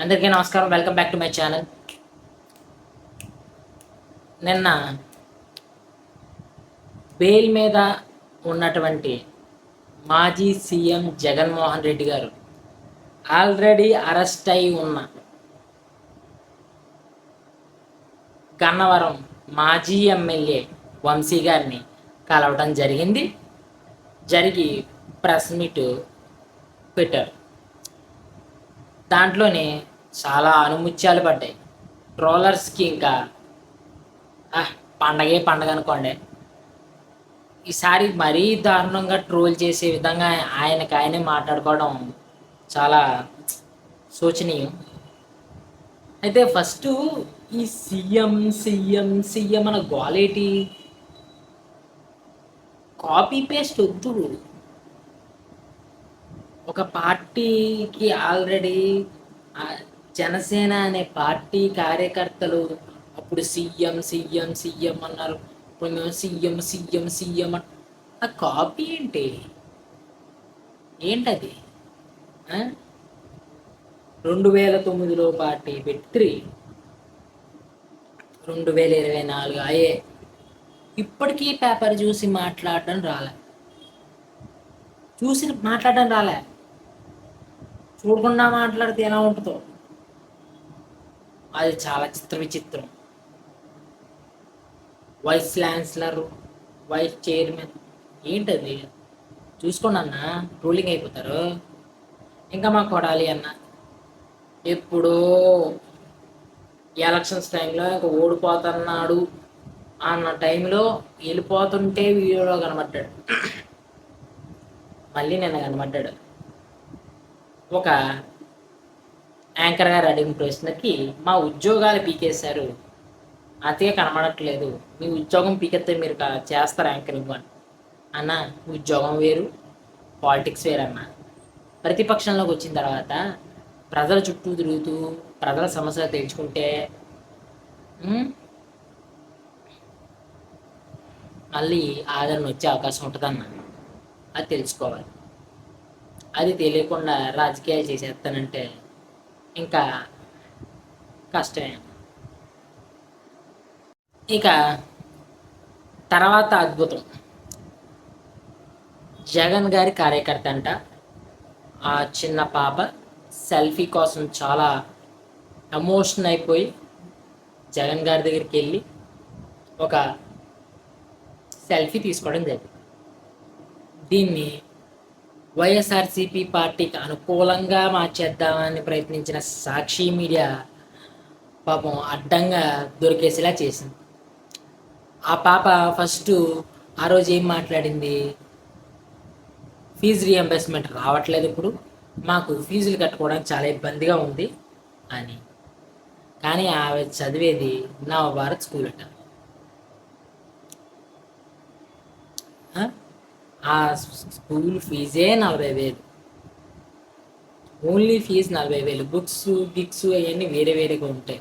అందరికీ నమస్కారం. Welcome back to my channel నిన్న బెయిల్ మీద ఉన్నటువంటి మాజీ సీఎం జగన్మోహన్ రెడ్డి గారు ఆల్రెడీ అరెస్ట్ అయి ఉన్న గన్నవరం మాజీ ఎమ్మెల్యే వంశీ గారిని కలవడం జరిగింది. జరిగి ప్రెస్ మీట్ పెట్టారు. దాంట్లోనే చాలా అనుముత్యాలు పడ్డాయి. ట్రోలర్స్కి ఇంకా "ఆహ్, పండగే పండగ అనుకోండి. ఈసారి మరీ దారుణంగా ట్రోల్ చేసే విధంగా ఆయనకి ఆయనే మాట్లాడుకోవడం చాలా శోచనీయం. అయితే ఫస్ట్ ఈ సీఎం సీఎం సీఎం అన్న గోలేటి కాపీ పేస్ట్ వద్దు. ఒక పార్టీకి ఆల్రెడీ జనసేన అనే పార్టీ కార్యకర్తలు అప్పుడు సీఎం సీఎం సీఎం అన్నారు. ఇప్పుడు మేము సీఎం సీఎం సీఎం ఆ కాపీ ఏంటి? ఏంటది? ఆ? రెండు వేల తొమ్మిదిలో పార్టీ పెట్టి రెండు వేల ఇరవై నాలుగు అయ్యే. ఇప్పటికీ పేపర్ చూసి మాట్లాడడం రాలే. చూసి మాట్లాడడం రాలే. చూడకుండా మాట్లాడితే ఎలా ఉంటుందో. అది చాలా చిత్ర విచిత్రం. వైస్ ఛాన్సలర్ వైస్ చైర్మన్ ఏంటది? చూసుకోండి అన్న రూలింగ్ అయిపోతారు. ఇంకా మాకు కొడాలి అన్న. ఎప్పుడో ఎలక్షన్స్ టైంలో ఇంకా ఓడిపోతున్నాడు అన్న టైంలో వెళ్ళిపోతుంటే వీడియోలో కనబడ్డాడు. మళ్ళీ నిన్న కనబడ్డాడు. ఒక యాంకర్ గారు అడిగిన ప్రశ్నకి మా ఉద్యోగాలు పీకేశారు. అతిగా కనబడట్లేదు. మీ ఉద్యోగం పీకెత్తే మీరు చేస్తారు యాంకరింగ్ అని. అన్న ఉద్యోగం వేరు పాలిటిక్స్ వేరు అన్న ప్రతిపక్షంలోకి వచ్చిన తర్వాత ప్రజల చుట్టూ తిరుగుతూ ప్రజల సమస్యలు తెలుసుకుంటే మళ్ళీ ఆదరణ వచ్చే అవకాశం ఉంటుందన్న. అది తెలుసుకోవాలి. అది తెలియకుండా రాజకీయాలు చేసేస్తానంటే ఇంకా కష్టమే ఇక తర్వాత అద్భుతం. జగన్ గారి కార్యకర్త అంట. ఆ చిన్న పాప సెల్ఫీ కోసం చాలా ఎమోషన్ అయిపోయి జగన్ గారి దగ్గరికి వెళ్ళి ఒక సెల్ఫీ తీసుకోవడం జరిగింది. దీన్ని వైఎస్ఆర్సీపీ పార్టీకి అనుకూలంగా మార్చేద్దామని ప్రయత్నించిన సాక్షి మీడియా పాపం అడ్డంగా దొరికేసేలా చేసింది. ఆ పాప ఫస్ట్ ఆ రోజు ఏం మాట్లాడింది? ఫీజు రియంబర్స్మెంట్ రావట్లేదు ఇప్పుడు. మాకు ఫీజులు కట్టుకోవడానికి చాలా ఇబ్బందిగా ఉంది అని. కానీ ఆమె చదివేది నవభారత్ స్కూల్ అట. ఆ? స్కూల్ ఫీజే నలభై వేలు. ఓన్లీ ఫీజు నలభై వేలు. బుక్స్ గిక్స్ అవన్నీ వేరే వేరేగా ఉంటాయి.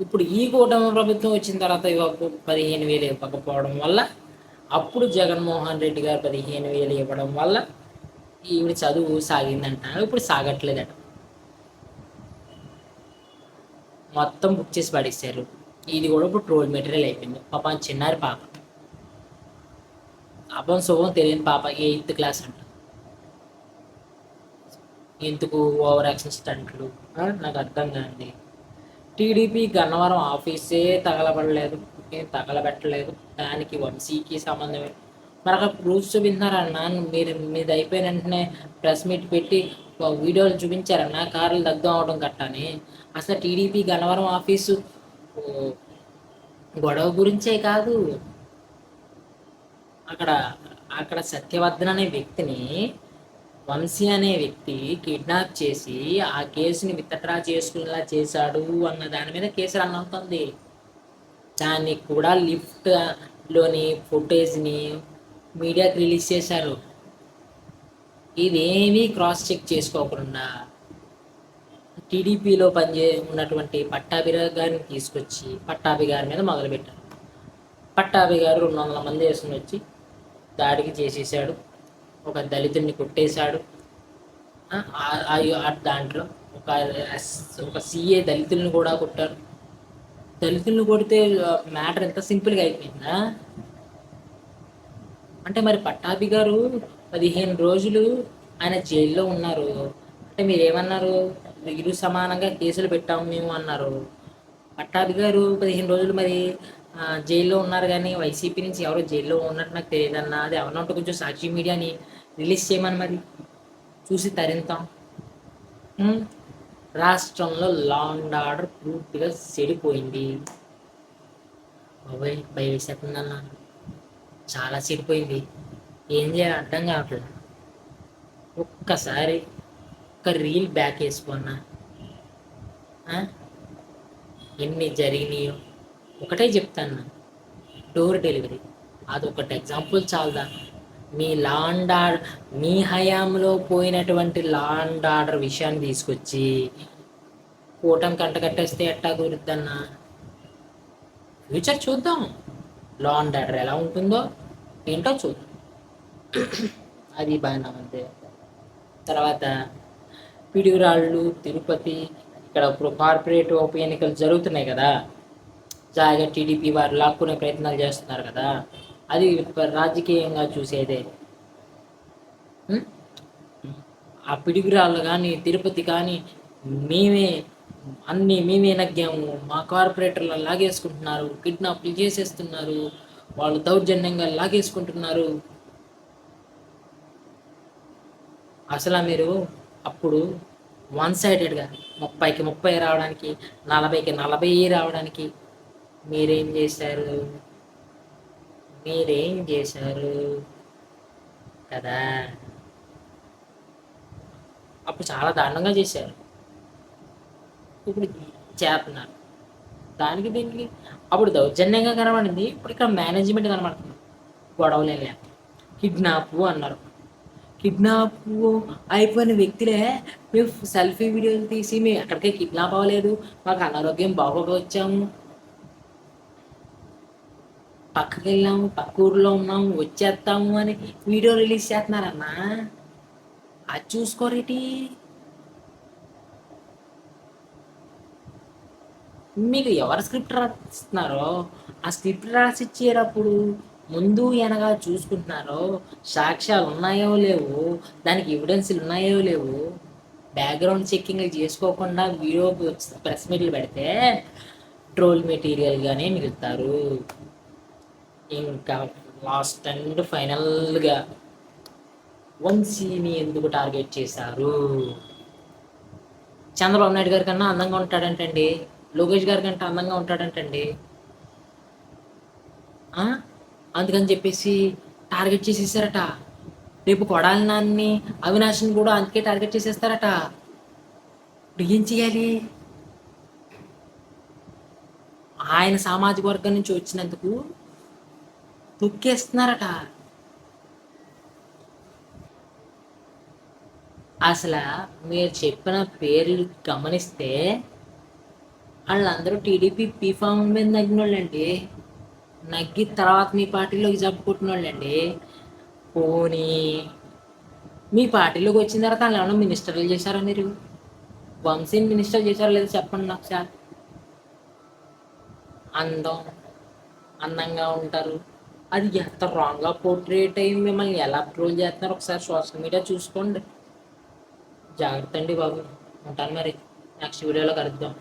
ఇప్పుడు ఈ కూటమి ప్రభుత్వం వచ్చిన తర్వాత ఇవ్వకు పదిహేను వేలు ఇవ్వకపోవడం వల్ల అప్పుడు జగన్మోహన్ రెడ్డి గారు పదిహేను వేలు ఇవ్వడం వల్ల ఈవిడ చదువు సాగిందంటున్నారు. ఇప్పుడు సాగట్లేదట. మొత్తం బుక్ చేసి పడేశారు. ఇది కూడా ఇప్పుడు ట్రోల్ మెటీరియల్ అయిపోయింది. పాపం చిన్నారి పాప. అపం శుభం తెలియని పాప ఎయిత్ క్లాస్ అంట. ఎందుకు ఓవర్ యాక్షన్ స్టంట్లు? నాకు అర్థం కాండి. టీడీపీ గన్నవరం ఆఫీసే తగలబడలేదు. ఏం తగలబెట్టలేదు? దానికి వంశీకి సంబంధమే. ఏంటి? మరి అక్కడ ప్రూఫ్స్ చూపించారన్న మీరు మీది అయిపోయిన వెంటనే ప్రెస్ మీట్ పెట్టి వీడియోలు చూపించారన్న కార్లు దగ్ధం అవడం కట్టని. అసలు టీడీపీ గన్నవరం ఆఫీసు ఓ, గొడవ గురించే కాదు. అక్కడ అక్కడ సత్యవర్ధన్ అనే వ్యక్తిని వంశీ అనే వ్యక్తి కిడ్నాప్ చేసి ఆ కేసుని విత్డ్రా చేసుకునేలా చేశాడు అన్న దాని మీద కేసు రన్ అవుతుంది. దాన్ని కూడా లిఫ్ట్లోని ఫుటేజ్ని మీడియాకి రిలీజ్ చేశారు. ఇదేమీ క్రాస్ చెక్ చేసుకోకుండా టీడీపీలో పనిచే ఉన్నటువంటి పట్టాభి గారిని తీసుకొచ్చి పట్టాభి గారి మీద మొదలుపెట్టారు. పట్టాభి గారు రెండు వందల మంది వేసుకుని వచ్చి దాడికి చేసేసాడు. ఒక దళితుడిని కొట్టేశాడు. దాంట్లో ఒక ఒక సీఏ దళితుల్ని కూడా కొట్టారు. దళితుల్ని కొడితే మ్యాటర్ ఎంత సింపుల్గా అయిపోయిందా? అంటే మరి పట్టాభి గారు పదిహేను రోజులు ఆయన జైల్లో ఉన్నారు. అంటే మీరు ఏమన్నారు? ఇరు సమానంగా కేసులు పెట్టాము మేము అన్నారు. పట్టాభి గారు పదిహేను రోజులు మరి జైల్లో ఉన్నారు కానీ వైసీపీ నుంచి ఎవరో జైల్లో ఉన్నట్టు నాకు తెలియదు అన్న అది ఎవరన్నా ఉంటే కొంచెం సాక్షి మీడియాని రిలీజ్ చేయమని మరి చూసి తరింతాం. రాష్ట్రంలో లా అండ్ ఆర్డర్ పూర్తిగా చెడిపోయింది. బాబాయ్ భయవేసేస్తుందన్న చాలా చెడిపోయింది. ఏం చేయాలి అర్థం కావట్లేదు. ఒక్కసారి ఒక్క రీల్ బ్యాక్ వేసుకున్నా ఎన్ని జరిగినాయో. ఒకటే చెప్తాను డోర్ డెలివరీ. అదొకటి ఎగ్జాంపుల్ చాలదా? మీ లాండ్ ఆర్డర్ మీ హయాంలో పోయినటువంటి లాండ్ ఆర్డర్ విషయాన్ని తీసుకొచ్చి కూటమి కంట కట్టేస్తే ఎట్టా కురుద్దన్న ఫ్యూచర్ చూద్దాం. లాండ్ ఆర్డర్ ఎలా ఉంటుందో ఏంటో చూద్దాం. అది బాగా అంతే తర్వాత పిడుగురాళ్ళు తిరుపతి ఇక్కడ ఇప్పుడు కార్పొరేట్ ఉప ఎన్నికలు జరుగుతున్నాయి కదా. జాగా టీడీపీ వారు లాక్కునే ప్రయత్నాలు చేస్తున్నారు కదా అది రాజకీయంగా చూసేదే. ఆ పిడిగురాళ్ళు కానీ తిరుపతి కానీ మేమే అన్నీ మేమే నగ్గాము మా కార్పొరేటర్లు లాగేసుకుంటున్నారు కిడ్నాప్లు చేసేస్తున్నారు వాళ్ళు దౌర్జన్యంగా లాగేసుకుంటున్నారు. అసలు మీరు అప్పుడు వన్ సైడెడ్గా ముప్పైకి ముప్పై రావడానికి నలభైకి నలభై రావడానికి మీరేం చేశారు? మీరేం చేశారు? కదా? అప్పుడు చాలా దారుణంగా చేశారు. ఇప్పుడు చేస్తున్నారు. దానికి దీనికి అప్పుడు దౌర్జన్యంగా కనబడింది. ఇప్పుడు ఇక్కడ మేనేజ్మెంట్ కనబడుతుంది. గొడవలే కిడ్నాప్ అన్నారు. కిడ్నాప్ అయిపోయిన వ్యక్తులే మేము సెల్ఫీ వీడియోలు తీసి మేము ఎక్కడికే కిడ్నాప్ అవ్వలేదు. మాకు అనారోగ్యం బాగోక వచ్చాము. పక్కకి వెళ్ళాము పక్క ఊర్లో ఉన్నాము వచ్చేస్తాము అని వీడియో రిలీజ్ చేస్తున్నారన్నా. అది చూసుకోరేటి? మీకు ఎవరు స్క్రిప్ట్ రాస్తున్నారో? ఆ స్క్రిప్ట్ రాసిచ్చేటప్పుడు ముందు వెనగా చూసుకుంటున్నారో? సాక్ష్యాలు ఉన్నాయో లేవు? దానికి ఎవిడెన్స్లు ఉన్నాయో లేవు? బ్యాక్గ్రౌండ్ చెక్కింగ్ చేసుకోకుండా వీడియో ప్రెస్ మీట్లు పెడితే ట్రోల్ మెటీరియల్గానే మిగులుతారు. ఇంకా లాస్ట్ అండ్ ఫైనల్గా వంశీని ఎందుకు టార్గెట్ చేశారు? చంద్రబాబు నాయుడు గారి కన్నా అందంగా ఉంటాడంటండి. లోకేష్ గారి కంటే అందంగా ఉంటాడంటండి. అందుకని చెప్పేసి టార్గెట్ చేసేసారట. రేపు కొడాలి నాన్ని అవినాష్ని కూడా అందుకే టార్గెట్ చేసేస్తారట. ఇప్పుడు ఏం చేయాలి? ఆయన సామాజిక వర్గం నుంచి వచ్చినందుకు తొక్కేస్తున్నారట అసలు మీరు చెప్పిన పేర్లు గమనిస్తే వాళ్ళందరూ టీడీపీ పీఫామ్ మీద నగ్గిన వాళ్ళండి నగ్గి తర్వాత మీ పార్టీలోకి జప్పుకుంటున్న వాళ్ళండి పోనీ మీ పార్టీలోకి వచ్చిన తర్వాత వాళ్ళు ఏమైనా మినిస్టర్లు చేశారా మీరు? వంశీని మినిస్టర్ చేశారా లేదా చెప్పండి నాకు సార్ అందం అందంగా ఉంటారు. అది ఎంత రాంగ్గా పోర్ట్రేట్ అయ్యి మిమ్మల్ని ఎలా ట్రోల్ చేస్తున్నారు? ఒకసారి సోషల్ మీడియా చూసుకోండి. జాగ్రత్త అండి బాబు. ఉంటాను మరి. నెక్స్ట్ వీడియోలో కలుద్దాం.